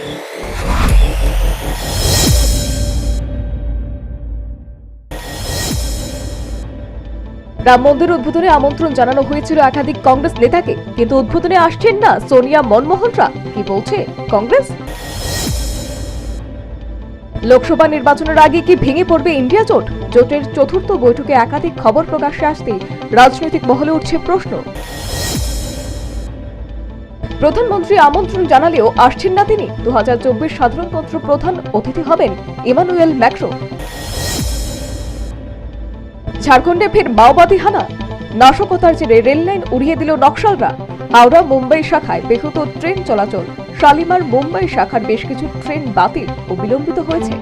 রাম মন্দির উদ্বোধনে আমন্ত্রণ জানানো হয়েছিল একাধিক কংগ্রেস নেতাকে, কিন্তু উদ্বোধনে আসছেন না সোনিয়া মনমোহনরা কি বলছে কংগ্রেস? লোকসভা নির্বাচনের আগে কি ভেঙে পড়বে ইন্ডিয়া জোট? জোটের চতুর্থ বৈঠকে একাধিক খবর প্রকাশ্যে আসতেই রাজনৈতিক মহলে উঠছে প্রশ্ন। প্রধানমন্ত্রী আমন্ত্রণ জানালেও আসছেন না তিনি। দু সাধারণতন্ত্র প্রধান অতিথি হবেন ইমানুয়েল ম্যাক্রো। ঝাড়খণ্ডে ফের মাওবাদী হানা। নাশকতার জেরে রেললাইন উড়িয়ে দিল নকশালরা। হাওড়া মুম্বাই শাখায় ব্যাহত ট্রেন চলাচল। শালিমার মুম্বাই শাখার বেশ কিছু ট্রেন বাতিল ও বিলম্বিত হয়েছে।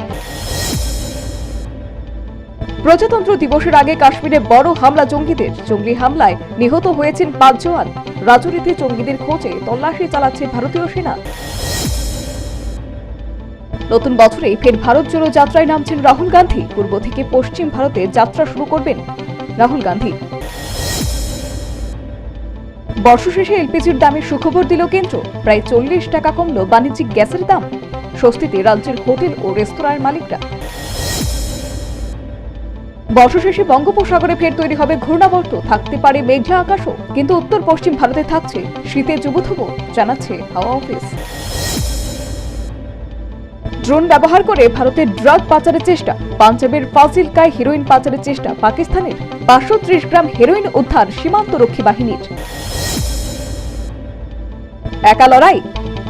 প্রজাতন্ত্র দিবসের আগে কাশ্মীরে বড় হামলা জঙ্গিদের। জঙ্গি হামলায় নিহত হয়েছেন পাঁচ জওয়ান। রাজনীতি জঙ্গিদের খোঁজে তল্লাশি চালাচ্ছে ভারতীয় সেনা। নতুন বছরেই ফের ভারত জোড়ো যাত্রায় নামছেন রাহুল গান্ধী। পূর্ব থেকে পশ্চিম ভারতে যাত্রা শুরু করবেন রাহুল গান্ধী। বর্ষশেষে এলপিজির দামে সুখবর দিল কেন্দ্র। প্রায় চল্লিশ টাকা কমল বাণিজ্যিক গ্যাসের দাম। স্বস্তিতে রাজ্যের হোটেল ও রেস্তোরাঁর মালিকরা। বর্ষশেষে বঙ্গোপসাগরে ফের তৈরি হবে ঘূর্ণাবর্ত থাকতে পারে মেঘলা আকাশও। কিন্তু উত্তর পশ্চিম ভারতে থাকছে শীতের যুবথুবু জানাচ্ছে হাওয়া অফিস। ড্রোন ব্যবহার করে ভারতের ড্রাগ পাচারের চেষ্টা, পাঞ্জাবের ফাজিলকায় হেরোইন পাচারের চেষ্টা, পাকিস্তানের পাঁচশো ত্রিশ গ্রাম হেরোইন উদ্ধার সীমান্ত রক্ষী বাহিনীর। একা লড়াই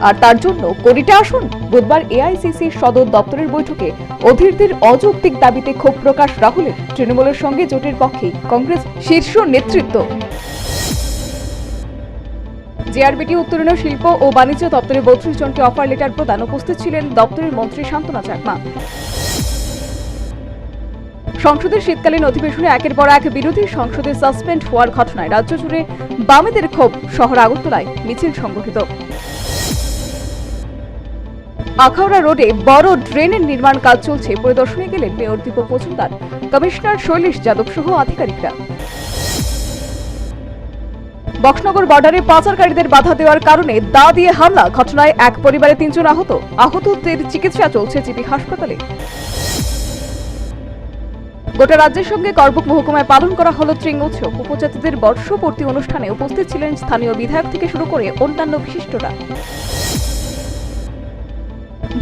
আর তার জন্য কোটিটা আসুন। বুধবার এআইসিসি সদর দপ্তরের বৈঠকে অধীরদের অযৌক্তিক দাবিতে ক্ষোভ প্রকাশ রাহুলের। তৃণমূলের সঙ্গে জোটের পক্ষে কংগ্রেস শীর্ষ নেতৃত্ব। জেআরবিটি উত্তরণ শিল্প ও বাণিজ্য দপ্তরের বত্রিশ জনকে অফার লেটার প্রদান উপস্থিত ছিলেন দপ্তরের মন্ত্রী শান্তনা চাকমা। সংসদের শীতকালীন অধিবেশনে একের পর এক বিরোধী সংসদে সাসপেন্ড হওয়ার ঘটনায় রাজ্য জুড়ে বামেদের ক্ষোভ শহর আগরতলায় মিছিল সংগঠিত। আখাউড়া রোডে বড় ড্রেনের নির্মাণ কাজ চলছে। পরিদর্শনে গেলেন মেয়র দীপক মজুমদার, কমিশনার শৈলেশ যাদব সহ আধিকারিকরা। বক্সনগর বর্ডারে পাচারকারীদের বাধা দেওয়ার কারণে দা দিয়ে হামলা, ঘটনায় এক পরিবারে তিনজন আহত। আহতদের চিকিৎসা চলছে জিবি হাসপাতালে। গোটা রাজ্যের সঙ্গে করবুক মহকুমায় পালন করা হলো ত্রিং উৎসব। উপজাতিদের বর্ষপূর্তি অনুষ্ঠানে উপস্থিত ছিলেন স্থানীয় বিধায়ক থেকে শুরু করে অন্যান্য বিশিষ্টরা।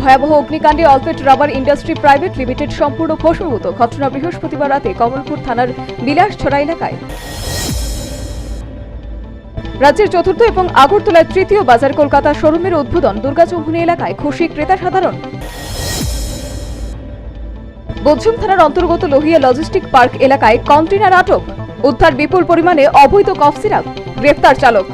ভয়াবহ অগ্নিকাণ্ডে অল্পেট রাবার ইন্ডাস্ট্রি প্রাইভেট লিমিটেড সম্পূর্ণ ভস্মীভূত ঘটনা বৃহস্পতিবার রাতে কমলপুর থানার বিলাসছড়া এলাকায়। রাজ্যের চতুর্থ এবং আগরতলার তৃতীয় বাজার কলকাতা শোরুমের উদ্বোধন দুর্গাচৌমুহনী এলাকায় খুশি ক্রেতা সাধারণ। বজ্রম থানার অন্তর্গত লোহিয়া লজিস্টিক পার্ক এলাকায় কন্টেনার আটক। উদ্ধার বিপুল পরিমাণে অবৈধ কফ সিরাপ। গ্রেফতার চালক।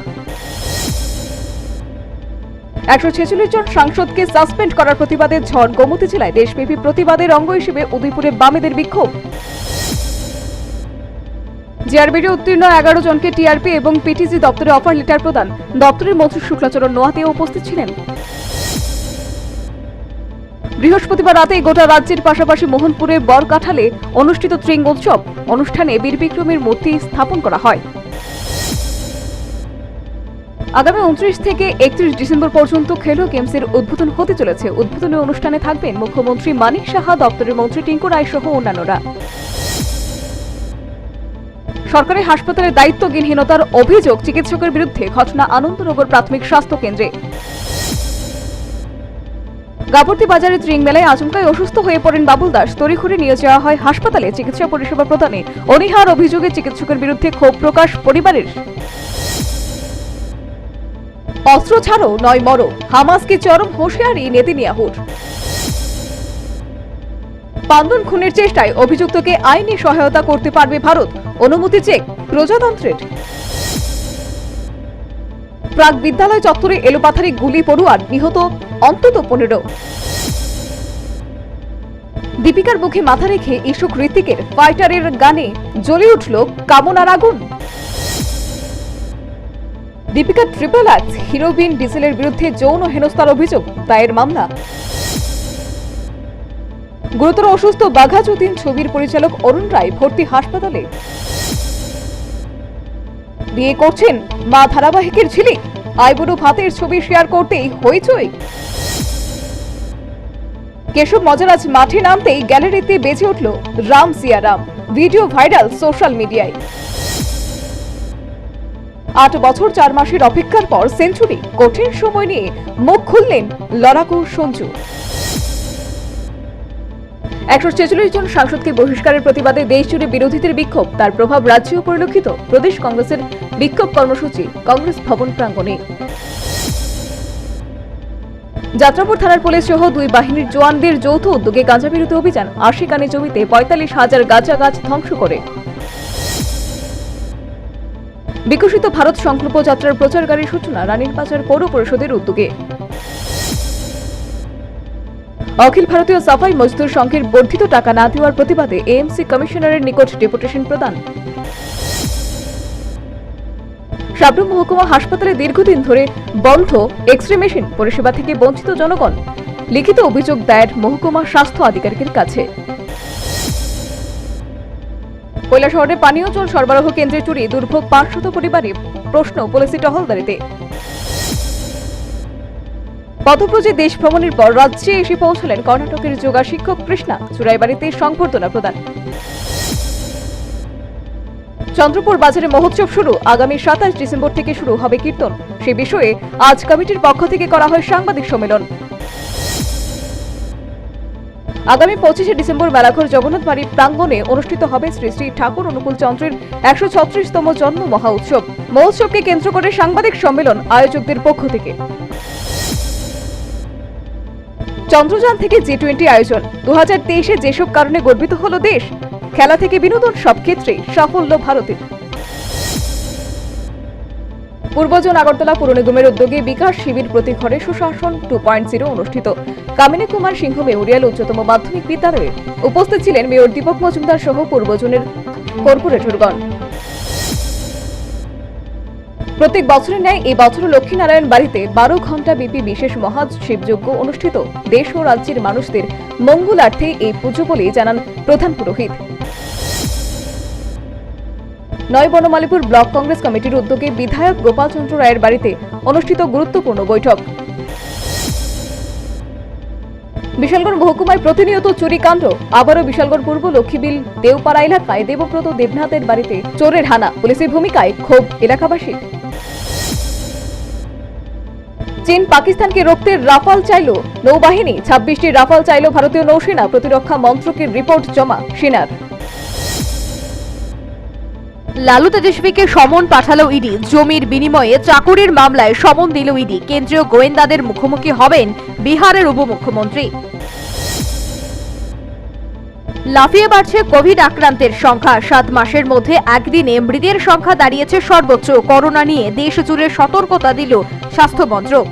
একশো ছেচল্লিশ জন সাংসদকে সাসপেন্ড করার প্রতিবাদে ঝড় গোমতী জেলায় দেশব্যাপী প্রতিবাদের অঙ্গ হিসেবে উদয়পুরে বামেদের বিক্ষোভ। জিআরবিডি উত্তীর্ণ এগারো জনকে টিআরপি এবং পিটিসি দপ্তরে অফার লেটার প্রদান। দপ্তরের মন্ত্রী শুক্লাচরণ নোয়াতেও উপস্থিত ছিলেন। বৃহস্পতিবার রাতে গোটা রাজ্যের পাশাপাশি মোহনপুরে বরকাঠালে অনুষ্ঠিত ত্রিং উৎসব অনুষ্ঠানে বীর বিক্রমের মূর্তি স্থাপন করা হয়। আগামী উনত্রিশ থেকে একত্রিশ ডিসেম্বর পর্যন্ত খেলো গেমসের উদ্বোধন হতে চলেছে। উদ্বোধনী অনুষ্ঠানে থাকবেন মুখ্যমন্ত্রী মানিক সাহা, দপ্তরের মন্ত্রী টিঙ্কু রায় সহ অন্যান্যরা। সরকারি হাসপাতালে দায়িত্বজ্ঞানহীনতার অভিযোগ চিকিৎসকের বিরুদ্ধে ঘটনা আনন্দনগর প্রাথমিক স্বাস্থ্য কেন্দ্রে। গাবর্তি বাজারে ত্রিং মেলায় আচমকায় অসুস্থ হয়ে পড়েন বাবুল দাস। তড়িঘড়ি নিয়ে যাওয়া হয় হাসপাতালে চিকিৎসা পরিষেবা প্রদানে। অনীহার অভিযোগে চিকিৎসকের বিরুদ্ধে ক্ষোভ প্রকাশ পরিবারের। অস্ত্র ছাড়ো, নয় মরো। হামাসকে চরম হুঁশিয়ারি নেতিনিয়াহুর পান্দন খুনের চেষ্টায় অভিযুক্তকে আইনি সহায়তা করতে পারবে ভারত। অনুমতি চেক প্রজাতন্ত্রের। প্রাক বিদ্যালয় চত্বরে এলোপাথারি গুলি পড়ুয়ার নিহত অন্তত পনেরো। দীপিকার মুখে মাথা রেখে ইস্যু কৃতিকের ফাইটারের গানে জ্বলে উঠল কামনার আগুন। দীপিকা ট্রিপল এক্স হিরোবিন ডিজেলের বিরুদ্ধে যৌন হেনস্থার অভিযোগ, দায়ের মামলা। গুরুতর অসুস্থ বাঘা যতীন ছবির পরিচালক অরুণ রায় ভর্তি হাসপাতালে। বিয়ে করছেন মা ধারাবাহিকের ঝিলিক, আইবুড়ো ভাতের ছবি শেয়ার করতেই হইচই। কেশব মজারাজ মাঠে নামতেই গ্যালারিতে বেজে উঠল Ram Siyaram video viral social মিডিয়ায়। আট বছর চার মাসের অপেক্ষার পর সেঞ্চুরি। কঠিন সময় নিয়ে মুখ খুললেন লড়াকু সঞ্জু। একশো ছেচল্লিশ জন সাংসদকে বহিষ্কারের প্রতিবাদে দেশজুড়ে বিরোধীদের বিক্ষোভ। তার প্রভাব রাজ্যেও পরিলক্ষিত। প্রদেশ কংগ্রেসের বিক্ষোভ কর্মসূচি কংগ্রেস ভবন প্রাঙ্গণে। যাত্রাপুর থানার পুলিশ সহ দুই বাহিনীর জওয়ানদের যৌথ উদ্যোগে গাঁজা বিরোধী অভিযান। আশি কানে জমিতে পঁয়তাল্লিশ হাজার গাঁজা গাছ ধ্বংস করে। বিকশিত ভারত সংকল্প যাত্রার প্রচারকারী সূচনা রানীর বাজার পৌর পরিষদের উদ্যোগে। অখিল ভারতীয় সাফাই মজদুর সংঘের বর্ধিত টাকা না দেওয়ার প্রতিবাদে এএমসি কমিশনারের নিকট ডেপুটেশন প্রদান। সাবরুম মহকুমা হাসপাতালে দীর্ঘদিন ধরে বন্ধ এক্স রে মেশিন পরিষেবা থেকে বঞ্চিত জনগণ। লিখিত অভিযোগ দায়ের মহকুমা স্বাস্থ্য আধিকারিকের কাছে। কৈলাসহরে পানীয় জল সরবরাহ কেন্দ্রে চুরি দুর্ভোগ পাঁচশত পরিবারে প্রশ্ন পুলিশি টহলদারিতে। পদব্রজে দেশ ভ্রমণের পর রাজ্যে এসে পৌঁছলেন কর্ণাটকের যোগা শিক্ষক কৃষ্ণা চুরাইবাড়িতে সংবর্ধনা প্রদান। চন্দ্রপুর বাজারে মহোৎসব শুরু, আগামী সাতাশ ডিসেম্বর থেকে শুরু হবে কীর্তন। সে বিষয়ে আজ কমিটির পক্ষ থেকে করা হয় সাংবাদিক সম্মেলন। আগামী পঁচিশে ডিসেম্বর মেলাঘর জগন্নাথ বাড়ির প্রাঙ্গণে অনুষ্ঠিত হবে শ্রী শ্রী ঠাকুর অনুকূল চন্দ্রের একশো ছত্রিশতম জন্ম মহা উৎসব। মহোৎসবকে কেন্দ্র করে সাংবাদিক সম্মেলন আয়োজকদের পক্ষ থেকে। চন্দ্রযান থেকে জি টোয়েন্টি আয়োজন। দু হাজার তেইশে যেসব কারণে গর্বিত হলো দেশ, খেলা থেকে বিনোদন সব ক্ষেত্রেই সাফল্য ভারতের। পূর্বজন আগরতলা পুর নিগমের উদ্যোগে বিকাশ শিবির প্রতি ঘরে সুশাসন টু পয়েন্ট জিরো অনুষ্ঠিত। কামিনী কুমার সিংহ মেমোরিয়াল উচ্চতম মাধ্যমিক বিদ্যালয়ে উপস্থিত ছিলেন মেয়র দীপক মজুমদার সহ পূর্বজনের কর্পোরেটরগণ। প্রত্যেক বছরের ন্যায় এই বছর লক্ষ্মীনারায়ণ বাড়িতে বারো ঘণ্টা ব্যাপী বিশেষ মহা শিবযজ্ঞ অনুষ্ঠিত। দেশ ও রাজ্যের মানুষদের মঙ্গলার্থে এই পুজো বলে জানান প্রধান পুরোহিত। নয় বনমালীপুর ব্লক কংগ্রেস কমিটির উদ্যোগে বিধায়ক গোপালচন্দ্র রায়ের বাড়িতে অনুষ্ঠিত গুরুত্বপূর্ণ বৈঠক। বিশালগড় মহকুমায় প্রতিনিয়ত চুরি কাণ্ড আবারও বিশালগড় পূর্ব লক্ষ্মীবিল, দেওপাড়া এলাকায় দেবব্রত দেবনাথের বাড়িতে চোরের হানা, পুলিশের ভূমিকায় ক্ষোভ এলাকাবাসী চীন পাকিস্তানকে রুখতে রাফাল চাইল নৌবাহিনী, ছাব্বিশটি রাফাল চাইল ভারতীয় নৌসেনা প্রতিরক্ষা মন্ত্রকের রিপোর্ট জমা, সেনার। লালু তেজস্বীকে সমন পাঠালো ইডি। জমির বিনিময়ে চাকুরির মামলায় সমন দিল ইডি। কেন্দ্রীয় গোয়েন্দাদের মুখোমুখি হবেন বিহারের উপমুখ্যমন্ত্রী। লাফিয়ে বাড়ছে কোভিড আক্রান্তের সংখ্যা। সাত মাসের মধ্যে একদিনে মৃতের সংখ্যা দাঁড়িয়েছে সর্বোচ্চ। করোনা নিয়ে দেশ জুড়ে সতর্কতা দিল স্বাস্থ্য মন্ত্রক।